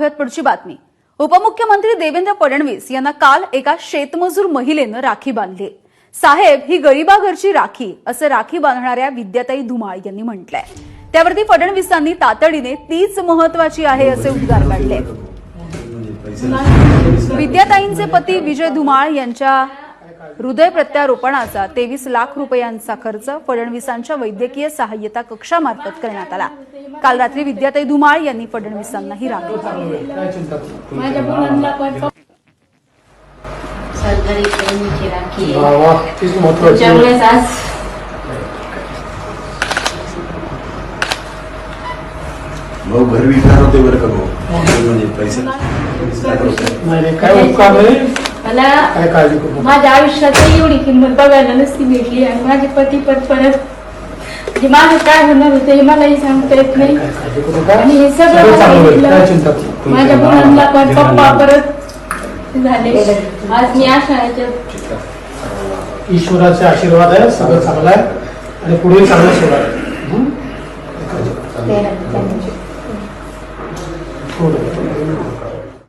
पाहूयात पुढची बातमी. उपमुख्यमंत्री देवेंद्र फडणवीस यांना काल एका शेतमजूर महिलेनं राखी बांधली. साहेब ही गरिबाघरची राखी असं राखी बांधणाऱ्या विद्याताई धुमाळ यांनी म्हटलंय. त्यावरती फडणवीसांनी तातडीने तीच महत्वाची आहे असे उद्गार काढले विद्याताईंचे पती विजय धुमाळ यांच्या हृदय प्रत्यारोपणाचा तेवीस लाख रुपयांचा खर्च फडणवीसांच्या वैद्यकीय सहाय्यता कक्षामार्फत करण्यात आला. काल रात्री विद्याताई धुमाळ यांनी फडणवीसांना ही राखी सरकारी प्रेमीची त्यामुळेच आज भाऊ घर होते बरं का भाऊ? म्हणजे पैसे. मला. माझ्या आयुष्यात एवढी किंमत बघायला नसती भेटली आणि माझे पती पण परत माझं काय होणार होतं हे मलाही सांगता येत नाही. आणि हे सगळं माझ्या मुलांना पण पप्पा परत झाले. आज मी अशा ईश्वराचे आशीर्वाद आहे सगळं चांगलं आहे. आणि पुढे चांगलं सोडा थोडं.